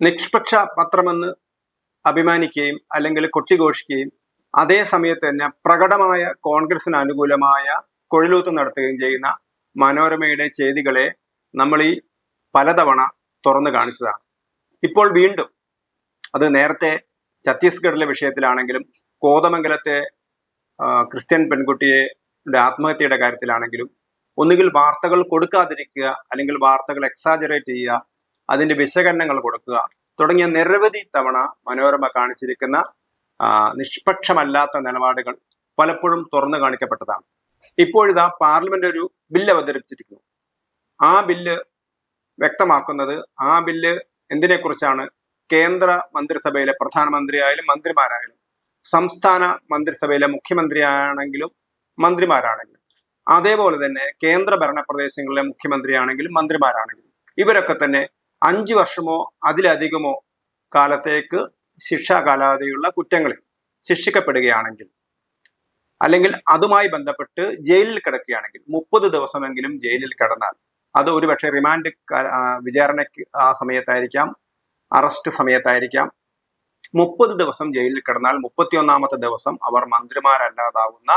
നിഷ്പക്ഷ പത്രമെന്ന് അഭിമാനിക്കുകയും അല്ലെങ്കിൽ കൊട്ടിഘോഷിക്കുകയും അതേ സമയത്ത് തന്നെ പ്രകടമായ കോൺഗ്രസിന് അനുകൂലമായ കൊഴിലൂത്ത് നടത്തുകയും ചെയ്യുന്ന മനോരമയുടെ ചെയ്തികളെ നമ്മൾ ഈ പലതവണ തുറന്നു കാണിച്ചതാണ്. ഇപ്പോൾ വീണ്ടും അത് നേരത്തെ ഛത്തീസ്ഗഡിലെ വിഷയത്തിലാണെങ്കിലും കോതമംഗലത്തെ ക്രിസ്ത്യൻ പെൺകുട്ടിയെ യുടെ ആത്മഹത്യയുടെ കാര്യത്തിലാണെങ്കിലും ഒന്നുകിൽ വാർത്തകൾ കൊടുക്കാതിരിക്കുക അല്ലെങ്കിൽ വാർത്തകൾ എക്സാജറേറ്റ് ചെയ്യുക അതിന്റെ വിശകലനങ്ങൾ കൊടുക്കുക. തുടങ്ങിയ നിരവധി തവണ മനോരമ കാണിച്ചിരിക്കുന്ന നിഷ്പക്ഷമല്ലാത്ത നിലപാടുകൾ പലപ്പോഴും തുറന്നു കാണിക്കപ്പെട്ടതാണ്. ഇപ്പോഴിതാ പാർലമെന്റ് ഒരു ബില്ല് അവതരിപ്പിച്ചിരിക്കുന്നു. ആ ബില്ല് വ്യക്തമാക്കുന്നത് ആ ബില്ല് എന്തിനെക്കുറിച്ചാണ്? കേന്ദ്ര മന്ത്രിസഭയിലെ പ്രധാനമന്ത്രിയായാലും മന്ത്രിമാരായാലും സംസ്ഥാന മന്ത്രിസഭയിലെ മുഖ്യമന്ത്രിയാണെങ്കിലും മന്ത്രിമാരാണെങ്കിലും അതേപോലെ തന്നെ കേന്ദ്ര ഭരണ പ്രദേശങ്ങളിലെ മുഖ്യമന്ത്രിയാണെങ്കിലും മന്ത്രിമാരാണെങ്കിലും ഇവരൊക്കെ തന്നെ അഞ്ചു വർഷമോ അതിലധികമോ കാലത്തേക്ക് ശിക്ഷാ കാലാവധിയുള്ള കുറ്റങ്ങളിൽ ശിക്ഷിക്കപ്പെടുകയാണെങ്കിൽ അല്ലെങ്കിൽ അതുമായി ബന്ധപ്പെട്ട് ജയിലിൽ കിടക്കുകയാണെങ്കിൽ മുപ്പത് ദിവസമെങ്കിലും ജയിലിൽ കിടന്നാൽ അത് ഒരുപക്ഷെ റിമാൻഡ് വിചാരണയ്ക്ക് ആ സമയത്തായിരിക്കാം അറസ്റ്റ് സമയത്തായിരിക്കാം. മുപ്പത് ദിവസം ജയിലിൽ കിടന്നാൽ മുപ്പത്തിയൊന്നാമത്തെ ദിവസം അവർ മന്ത്രിമാരല്ലാതാവുന്ന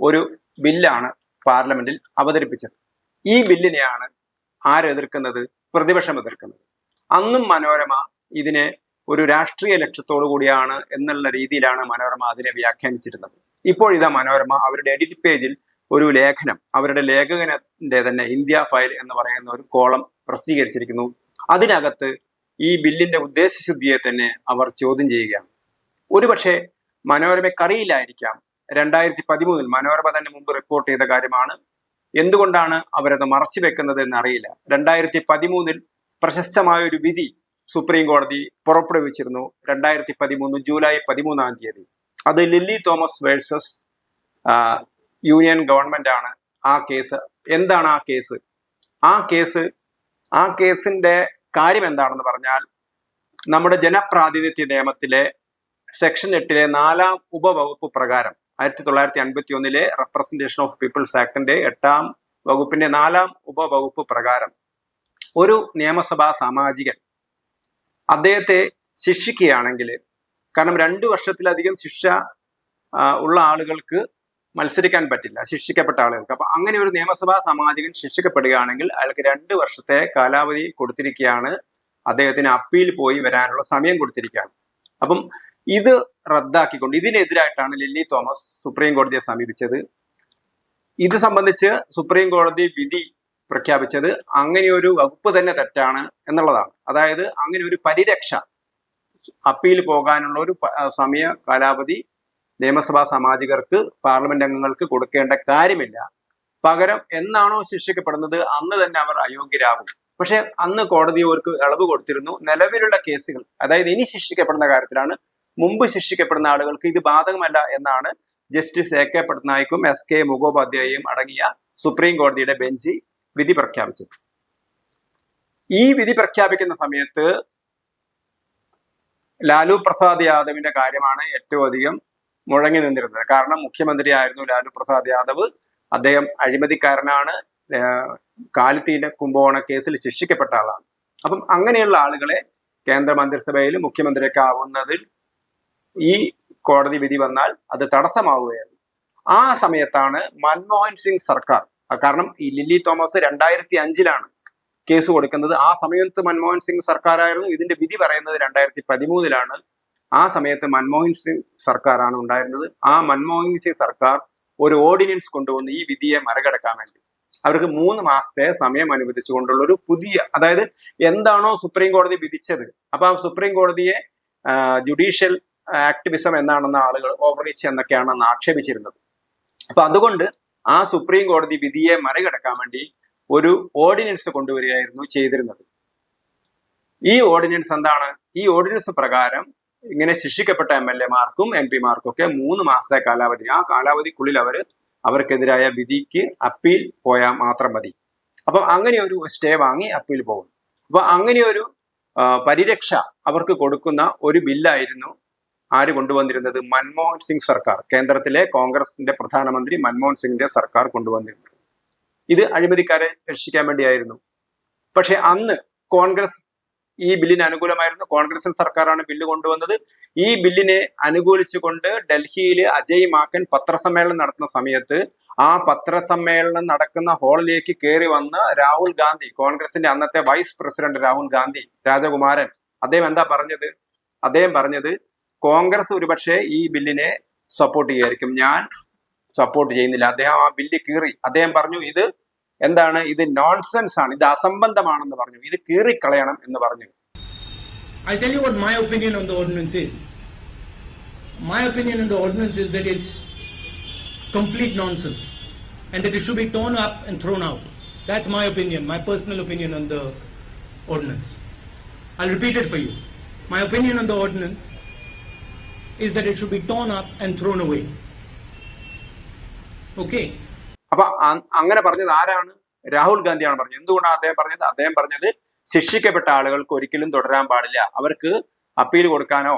ഒരു ബില്ലാണ് പാർലമെന്റിൽ അവതരിപ്പിച്ചത്. ഈ ബില്ലിനെയാണ് ആരെതിർക്കുന്നത്? പ്രതിപക്ഷം എതിർക്കുന്നത്. അന്നും മനോരമ ഇതിനെ ഒരു രാഷ്ട്രീയ ലക്ഷ്യത്തോടു കൂടിയാണ് എന്നുള്ള രീതിയിലാണ് മനോരമ അതിനെ വ്യാഖ്യാനിച്ചിരുന്നത്. ഇപ്പോഴിതാ മനോരമ അവരുടെ എഡിറ്റ് പേജിൽ ഒരു ലേഖനം അവരുടെ ലേഖകന്റെ തന്നെ ഇന്ത്യ ഫയൽ എന്ന് പറയുന്ന ഒരു കോളം പ്രസിദ്ധീകരിച്ചിരിക്കുന്നു. അതിനകത്ത് ഈ ബില്ലിന്റെ ഉദ്ദേശശുദ്ധിയെ തന്നെ അവർ ചോദ്യം ചെയ്യുകയാണ്. ഒരുപക്ഷെ മനോരമയ്ക്കറിയില്ലായിരിക്കാം. രണ്ടായിരത്തി പതിമൂന്നിൽ മനോരമ തന്നെ മുമ്പ് റിപ്പോർട്ട് ചെയ്ത കാര്യമാണ്. എന്തുകൊണ്ടാണ് അവരത് മറച്ചു വെക്കുന്നത് എന്ന് അറിയില്ല. രണ്ടായിരത്തി പതിമൂന്നിൽ പ്രശസ്തമായ ഒരു വിധി സുപ്രീം കോടതി പുറപ്പെടുവിച്ചിരുന്നു രണ്ടായിരത്തി പതിമൂന്ന് ജൂലൈ പതിമൂന്നാം തീയതി. അത് Lily Thomas versus union government ആണ് ആ കേസ്. എന്താണ് ആ കേസ്? ആ കേസ് ആ കേസിന്റെ കാര്യം എന്താണെന്ന് പറഞ്ഞാൽ നമ്മുടെ ജനപ്രാതിനിധ്യ നിയമത്തിലെ സെക്ഷൻ എട്ടിലെ നാലാം ഉപവകുപ്പ് പ്രകാരം ആയിരത്തി തൊള്ളായിരത്തി അൻപത്തി ഒന്നിലെ റെപ്രസെന്റേഷൻ ഓഫ് പീപ്പിൾസ് ആക്ടിന്റെ എട്ടാം വകുപ്പിന്റെ നാലാം ഉപവകുപ്പ് പ്രകാരം ഒരു നിയമസഭാ സാമാജികൻ അദ്ദേഹത്തെ ശിക്ഷിക്കുകയാണെങ്കിൽ കാരണം രണ്ടു വർഷത്തിലധികം ശിക്ഷ ഉള്ള ആളുകൾക്ക് മത്സരിക്കാൻ പറ്റില്ല ശിക്ഷിക്കപ്പെട്ട ആളുകൾക്ക്. അപ്പൊ അങ്ങനെ ഒരു നിയമസഭാ സാമാജികൻ ശിക്ഷിക്കപ്പെടുകയാണെങ്കിൽ അയാൾക്ക് രണ്ട് വർഷത്തെ കാലാവധി കൊടുത്തിരിക്കുകയാണ്. അദ്ദേഹത്തിന് അപ്പീൽ പോയി വരാനുള്ള സമയം കൊടുത്തിരിക്കുകയാണ്. അപ്പം ഇത് റദ്ദാക്കിക്കൊണ്ട് ഇതിനെതിരായിട്ടാണ് ലില്ലി തോമസ് സുപ്രീം കോടതിയെ സമീപിച്ചത്. ഇത് സംബന്ധിച്ച് സുപ്രീം കോടതി വിധി പ്രഖ്യാപിച്ചത് അങ്ങനെ ഒരു വകുപ്പ് തന്നെ തെറ്റാണ് എന്നുള്ളതാണ്. അതായത് അങ്ങനെ ഒരു പരിരക്ഷ അപ്പീൽ പോകാനുള്ള ഒരു സമയ കാലാവധി നിയമസഭാ സാമാജികർക്ക് പാർലമെന്റ് അംഗങ്ങൾക്ക് കൊടുക്കേണ്ട കാര്യമില്ല. പകരം എന്നാണോ ശിക്ഷിക്കപ്പെടുന്നത് അന്ന് തന്നെ അവർ അയോഗ്യരാകും. പക്ഷെ അന്ന് കോടതി അവർക്ക് ഇളവ് കൊടുത്തിരുന്നു. നിലവിലുള്ള കേസുകൾ അതായത് ഇനി ശിക്ഷിക്കപ്പെടുന്ന കാര്യത്തിലാണ് മുമ്പ് ശിക്ഷിക്കപ്പെടുന്ന ആളുകൾക്ക് ഇത് ബാധകമല്ല എന്നാണ് ജസ്റ്റിസ് എ കെ പട്നായിക്കും എസ് കെ മുഖോപാധ്യായയും അടങ്ങിയ സുപ്രീം കോടതിയുടെ ബെഞ്ച് വിധി പ്രഖ്യാപിച്ചത്. ഈ വിധി പ്രഖ്യാപിക്കുന്ന സമയത്ത് ലാലു പ്രസാദ് യാദവിന്റെ കാര്യമാണ് ഏറ്റവും അധികം മുഴങ്ങി നിന്നിരുന്നത്. കാരണം മുഖ്യമന്ത്രിയായിരുന്നു ലാലു പ്രസാദ് യാദവ്. അദ്ദേഹം അഴിമതിക്കാരനാണ്. കാലിത്തീന്റെ കാലിത്തീന കുംഭകോണ കേസിൽ ശിക്ഷിക്കപ്പെട്ട ആളാണ്. അപ്പം അങ്ങനെയുള്ള ആളുകളെ കേന്ദ്ര മന്ത്രിസഭയിൽ മുഖ്യമന്ത്രിയൊക്കെ ആവുന്നതിൽ ഈ കോടതി വിധി വന്നാൽ അത് തടസ്സമാവുകയായിരുന്നു ആ സമയത്താണ് മൻമോഹൻ സിംഗ് സർക്കാർ കാരണം ഈ ലില്ലി തോമസ് രണ്ടായിരത്തി അഞ്ചിലാണ് കേസ് കൊടുക്കുന്നത്. ആ സമയത്ത് മൻമോഹൻ സിംഗ് സർക്കാരായിരുന്നു. ഇതിന്റെ വിധി പറയുന്നത് രണ്ടായിരത്തി പതിമൂന്നിലാണ് ആ സമയത്ത് മൻമോഹൻ സിംഗ് സർക്കാരാണ് ഉണ്ടായിരുന്നത്. ആ മൻമോഹൻ സിംഗ് സർക്കാർ ഒരു ഓർഡിനൻസ് കൊണ്ടുവന്ന് ഈ വിധിയെ മറികടക്കാൻ വേണ്ടി. അവർക്ക് മൂന്ന് മാസത്തെ സമയം അനുവദിച്ചുകൊണ്ടുള്ള ഒരു പുതിയ അതായത് എന്താണോ സുപ്രീം കോടതി വിധിച്ചത്. അപ്പൊ ആ സുപ്രീം കോടതിയെ ജുഡീഷ്യൽ ആക്ടിവിസം എന്നാണെന്ന ആളുകൾ ഓവർറീച്ച് എന്നൊക്കെയാണ് അന്ന് ആക്ഷേപിച്ചിരുന്നത്. അപ്പൊ അതുകൊണ്ട് ആ സുപ്രീം കോടതി വിധിയെ മറികടക്കാൻ വേണ്ടി ഒരു ഓർഡിനൻസ് കൊണ്ടുവരികയായിരുന്നു ചെയ്തിരുന്നത്. ഈ ഓർഡിനൻസ് എന്താണ്? ഈ ഓർഡിനൻസ് പ്രകാരം ഇങ്ങനെ ശിക്ഷിക്കപ്പെട്ട എം എൽ എമാർക്കും എം പിമാർക്കും ഒക്കെ മൂന്ന് മാസത്തെ കാലാവധി. ആ കാലാവധിക്കുള്ളിൽ അവർ അവർക്കെതിരായ വിധിക്ക് അപ്പീൽ പോയാൽ മാത്രം മതി. അപ്പൊ അങ്ങനെ ഒരു സ്റ്റേ വാങ്ങി അപ്പീൽ പോകും അപ്പൊ അങ്ങനെ ഒരു പരിരക്ഷ അവർക്ക് കൊടുക്കുന്ന ഒരു ബില്ലായിരുന്നു ആര് കൊണ്ടുവന്നിരുന്നത്? മൻമോഹൻ സിംഗ് സർക്കാർ കേന്ദ്രത്തിലെ കോൺഗ്രസിന്റെ പ്രധാനമന്ത്രി മൻമോഹൻ സിംഗിന്റെ സർക്കാർ കൊണ്ടുവന്നിരുന്നത്. ഇത് അഴിമതിക്കാരെ രക്ഷിക്കാൻ വേണ്ടിയായിരുന്നു. പക്ഷെ അന്ന് കോൺഗ്രസ് ഈ ബില്ലിന് അനുകൂലമായിരുന്നു. കോൺഗ്രസിൽ സർക്കാരാണ് ബില്ല് കൊണ്ടുവന്നത്. ഈ ബില്ലിനെ അനുകൂലിച്ചുകൊണ്ട് ഡൽഹിയിൽ അജയ് മാക്കൻ പത്രസമ്മേളനം നടത്തുന്ന സമയത്ത് ആ പത്രസമ്മേളനം നടക്കുന്ന ഹാളിലേക്ക് കയറി വന്ന രാഹുൽ ഗാന്ധി കോൺഗ്രസിന്റെ അന്നത്തെ വൈസ് പ്രസിഡന്റ് രാഹുൽ ഗാന്ധി രാജകുമാരൻ അദ്ദേഹം എന്താ പറഞ്ഞത്? അദ്ദേഹം പറഞ്ഞത് കോൺഗ്രസ് ഒരുപക്ഷെ ഈ ബില്ലിനെ സപ്പോർട്ട് ചെയ്യുമായിരിക്കും ഞാൻ സപ്പോർട്ട് ചെയ്യുന്നില്ല അദ്ദേഹം ആ ബില്ല് കീറി അദ്ദേഹം പറഞ്ഞു ഇത് എന്താണ് ഇത് നോൺസെൻസ് ആണ് ഇത് അസംബന്ധമാണെന്ന് പറഞ്ഞു ഇത് കീറിക്കളയണം എന്ന് പറഞ്ഞു I tell you what my opinion on the ordinance is. My opinion on the ordinance is that it's complete nonsense and that it should be torn up and thrown out. That's my opinion, my personal opinion on the ordinance. I'll repeat it for you. My opinion on the ordinance is that it should be torn up and thrown away. Okay? അപ്പൊ അങ്ങനെ പറഞ്ഞത് ആരാണ്? രാഹുൽ ഗാന്ധിയാണ് പറഞ്ഞത്. എന്തുകൊണ്ടാണ് അദ്ദേഹം പറഞ്ഞത്? അദ്ദേഹം പറഞ്ഞത് ശിക്ഷിക്കപ്പെട്ട ആളുകൾക്ക് ഒരിക്കലും തുടരാൻ പാടില്ല. അവർക്ക് അപ്പീൽ കൊടുക്കാനോ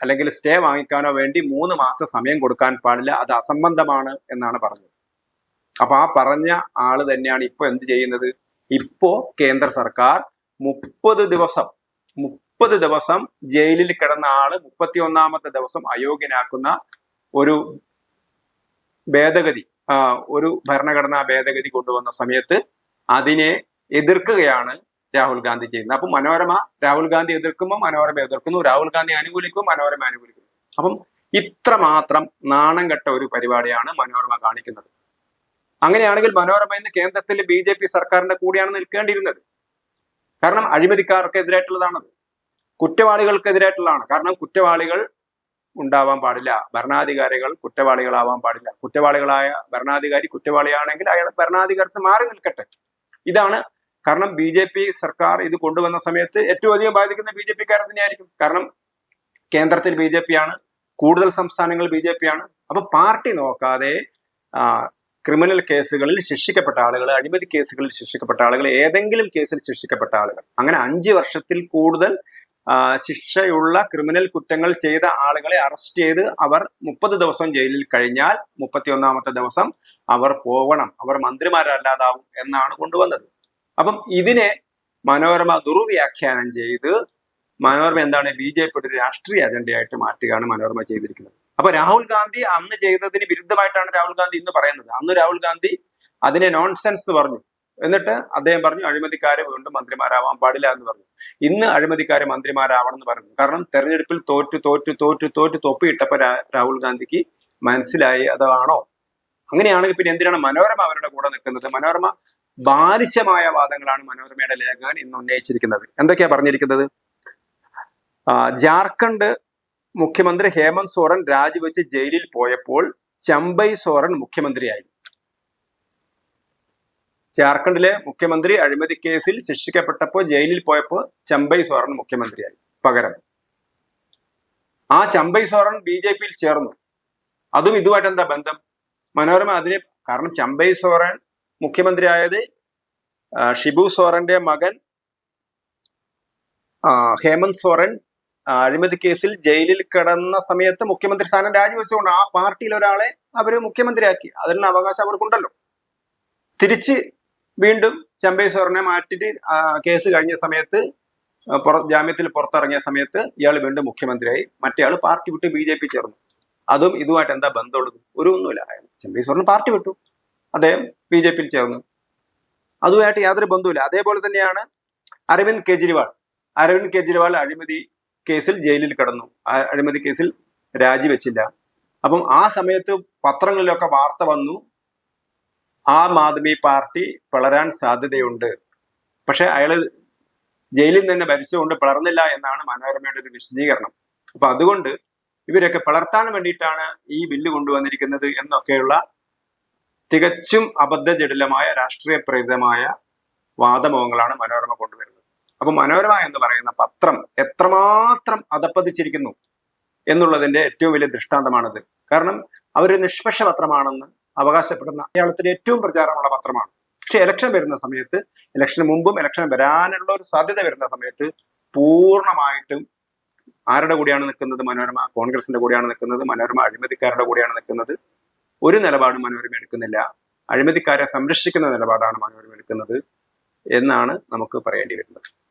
അല്ലെങ്കിൽ സ്റ്റേ വാങ്ങിക്കാനോ വേണ്ടി മൂന്ന് മാസം സമയം കൊടുക്കാൻ പാടില്ല. അത് അസംബന്ധമാണ് എന്നാണ് പറഞ്ഞത്. അപ്പൊ ആ പറഞ്ഞ ആൾ തന്നെയാണ് ഇപ്പൊ എന്ത് ചെയ്യുന്നത്? ഇപ്പോ കേന്ദ്ര സർക്കാർ മുപ്പത് ദിവസം മുപ്പത് ദിവസം ജയിലിൽ കിടന്ന ആൾ മുപ്പത്തി ഒന്നാമത്തെ ദിവസം അയോഗ്യനാക്കുന്ന ഒരു ഭേദഗതി ഒരു ഭരണഘടനാ ഭേദഗതി കൊണ്ടുവന്ന സമയത്ത് അതിനെ എതിർക്കുകയാണ് രാഹുൽ ഗാന്ധി ചെയ്യുന്നത്. അപ്പം മനോരമ രാഹുൽ ഗാന്ധി എതിർക്കുമ്പോൾ മനോരമ എതിർക്കുന്നു രാഹുൽ ഗാന്ധി അനുകൂലിക്കുമ്പോൾ മനോരമ അനുകൂലിക്കുന്നു. അപ്പം ഇത്രമാത്രം നാണം കെട്ട ഒരു പരിപാടിയാണ് മനോരമ കാണിക്കുന്നത്. അങ്ങനെയാണെങ്കിൽ മനോരമ ഇന്ന് കേന്ദ്രത്തിൽ ബി ജെ പി സർക്കാരിന്റെ കൂടെയാണ് നിൽക്കേണ്ടിയിരുന്നത്. കാരണം അഴിമതിക്കാർക്കെതിരായിട്ടുള്ളതാണത്. കുറ്റവാളികൾക്കെതിരായിട്ടുള്ളതാണ്. കാരണം കുറ്റവാളികൾ ഉണ്ടാവാൻ പാടില്ല. ഭരണാധികാരികൾ കുറ്റവാളികളാവാൻ പാടില്ല. കുറ്റവാളികളായ ഭരണാധികാരി കുറ്റവാളിയാണെങ്കിൽ അയാൾ ഭരണാധികാരത്ത് മാറി നിൽക്കട്ടെ. ഇതാണ് കാരണം ബി ജെ പി സർക്കാർ ഇത് കൊണ്ടുവന്ന സമയത്ത് ഏറ്റവും അധികം ബാധിക്കുന്ന ബി ജെ പിക്കാരൻ തന്നെയായിരിക്കും. കാരണം കേന്ദ്രത്തിൽ ബി ജെ പി ആണ് കൂടുതൽ സംസ്ഥാനങ്ങൾ ബി ജെ പി ആണ് അപ്പൊ പാർട്ടി നോക്കാതെ ക്രിമിനൽ കേസുകളിൽ ശിക്ഷിക്കപ്പെട്ട ആളുകൾ അഴിമതി കേസുകളിൽ ശിക്ഷിക്കപ്പെട്ട ആളുകൾ ഏതെങ്കിലും കേസിൽ ശിക്ഷിക്കപ്പെട്ട ആളുകൾ അങ്ങനെ അഞ്ച് വർഷത്തിൽ കൂടുതൽ ശിക്ഷയുള്ള ക്രിമിനൽ കുറ്റങ്ങൾ ചെയ്ത ആളുകളെ അറസ്റ്റ് ചെയ്ത് അവർ മുപ്പത് ദിവസം ജയിലിൽ കഴിഞ്ഞാൽ മുപ്പത്തി ഒന്നാമത്തെ ദിവസം അവർ പോകണം അവർ മന്ത്രിമാരല്ലാതാവും എന്നാണ് കൊണ്ടുവന്നത്. അപ്പം ഇതിനെ മനോരമ ദുർവ്യാഖ്യാനം ചെയ്ത് മനോരമ എന്താണ് ബി ജെ പിയുടെ ഒരു രാഷ്ട്രീയ അജണ്ടയായിട്ട് മാറ്റുകയാണ് മനോരമ ചെയ്തിരിക്കുന്നത്. അപ്പൊ രാഹുൽ ഗാന്ധി അന്ന് ചെയ്തതിന് വിരുദ്ധമായിട്ടാണ് രാഹുൽ ഗാന്ധി ഇന്ന് പറയുന്നത്. അന്ന് രാഹുൽ ഗാന്ധി അതിനെ നോൺസെൻസ് എന്ന് പറഞ്ഞു. എന്നിട്ട് അദ്ദേഹം പറഞ്ഞു അഴിമതിക്കാരെ വീണ്ടും മന്ത്രിമാരാവാൻ പാടില്ല എന്ന് പറഞ്ഞു. ഇന്ന് അഴിമതിക്കാരെ മന്ത്രിമാരാവണം എന്ന് പറഞ്ഞു കാരണം തെരഞ്ഞെടുപ്പിൽ തോറ്റു തോറ്റു തോറ്റു തോറ്റു തൊപ്പിയിട്ടപ്പോ രാഹുൽ ഗാന്ധിക്ക് മനസ്സിലായി അതാണോ? അങ്ങനെയാണെങ്കിൽ പിന്നെ എന്തിനാണ് മനോരമ അവരുടെ കൂടെ നിൽക്കുന്നത്? മനോരമ ബാലിശമായ വാദങ്ങളാണ് മനോരമയുടെ ലേഖകൻ ഇന്ന് ഉന്നയിച്ചിരിക്കുന്നത്. എന്തൊക്കെയാ പറഞ്ഞിരിക്കുന്നത്? ജാർഖണ്ഡ് മുഖ്യമന്ത്രി ഹേമന്ത് സോറൻ രാജിവെച്ച് ജയിലിൽ പോയപ്പോൾ ചമ്പൈ സോറൻ മുഖ്യമന്ത്രിയായി. ജാർഖണ്ഡിലെ മുഖ്യമന്ത്രി അഴിമതി കേസിൽ ശിക്ഷിക്കപ്പെട്ടപ്പോൾ ജയിലിൽ പോയപ്പോൾ ചമ്പൈ സോറൻ മുഖ്യമന്ത്രിയായി പകരം. ആ ചമ്പൈ സോറൻ ബി ജെ പിയിൽ ചേർന്നു. അതും ഇതുമായിട്ട് എന്താ ബന്ധം? മനോരമ അതിനെ കാരണം ചമ്പൈ സോറൻ മുഖ്യമന്ത്രിയായത് ഷിബു സോറന്റെ മകൻ ഹേമന്ത് സോറൻ അഴിമതി കേസിൽ ജയിലിൽ കിടന്ന സമയത്ത് മുഖ്യമന്ത്രി സ്ഥാനം രാജിവെച്ചുകൊണ്ട് ആ പാർട്ടിയിൽ ഒരാളെ അവർ മുഖ്യമന്ത്രിയാക്കി. അതിനുള്ള അവകാശം അവർക്കുണ്ടല്ലോ. തിരിച്ച് വീണ്ടും ചെമ്പേശ്വറിനെ മാറ്റിയിട്ട് കേസ് കഴിഞ്ഞ സമയത്ത് ജാമ്യത്തിൽ പുറത്തിറങ്ങിയ സമയത്ത് ഇയാൾ വീണ്ടും മുഖ്യമന്ത്രിയായി. മറ്റേയാൾ പാർട്ടി വിട്ട് ബി ജെ പി ചേർന്നു. അതും ഇതുമായിട്ട് എന്താ ബന്ധമുള്ളത്? ഒരു ഒന്നുമില്ല ചെമ്പേശ്വറിന് പാർട്ടി വിട്ടു. അദ്ദേഹം ബി ജെ പിയിൽ ചേർന്നു. അതുമായിട്ട് യാതൊരു ബന്ധവുമില്ല. അതേപോലെ തന്നെയാണ് അരവിന്ദ് കെജ്രിവാൾ. അരവിന്ദ് കെജ്രിവാൾ അഴിമതി കേസിൽ ജയിലിൽ കിടന്നു. അഴിമതി കേസിൽ രാജിവെച്ചില്ല. അപ്പം ആ സമയത്ത് പത്രങ്ങളിലൊക്കെ വാർത്ത വന്നു. ആം ആദ്മി പാർട്ടി പിളരാൻ സാധ്യതയുണ്ട്. പക്ഷെ അയാൾ ജയിലിൽ നിന്ന് ഭരിച്ചുകൊണ്ട് പിളർന്നില്ല എന്നാണ് മനോരമയുടെ ഒരു വിശദീകരണം. അപ്പൊ അതുകൊണ്ട് ഇവരൊക്കെ പിളർത്താൻ വേണ്ടിയിട്ടാണ് ഈ ബില്ല് കൊണ്ടുവന്നിരിക്കുന്നത് എന്നൊക്കെയുള്ള തികച്ചും അബദ്ധജടിലമായ രാഷ്ട്രീയ പ്രേരിതമായ വാദമുഖങ്ങളാണ് മനോരമ കൊണ്ടുവരുന്നത്. അപ്പൊ മനോരമ എന്ന് പറയുന്ന പത്രം എത്രമാത്രം അതപ്പതിച്ചിരിക്കുന്നു എന്നുള്ളതിന്റെ ഏറ്റവും വലിയ ദൃഷ്ടാന്തമാണിത്. കാരണം അവർ നിഷ്പക്ഷ പത്രമാണെന്ന് അവകാശപ്പെടുന്ന മലയാളത്തിലെ ഏറ്റവും പ്രചാരമുള്ള പത്രമാണ്. പക്ഷെ ഇലക്ഷൻ വരുന്ന സമയത്ത് ഇലക്ഷന് മുമ്പും ഇലക്ഷൻ വരാനുള്ള ഒരു സാധ്യത വരുന്ന സമയത്ത് പൂർണമായിട്ടും ആരുടെ കൂടിയാണ് നിൽക്കുന്നത്? മനോരമ കോൺഗ്രസിന്റെ കൂടിയാണ് നിൽക്കുന്നത്. മനോരമ അഴിമതിക്കാരുടെ കൂടിയാണ് നിൽക്കുന്നത്. ഒരു നിലപാടും മനോരമ എടുക്കുന്നില്ല. അഴിമതിക്കാരെ സംരക്ഷിക്കുന്ന നിലപാടാണ് മനോരമ എടുക്കുന്നത് എന്നാണ് നമുക്ക് പറയേണ്ടി വരുന്നത്.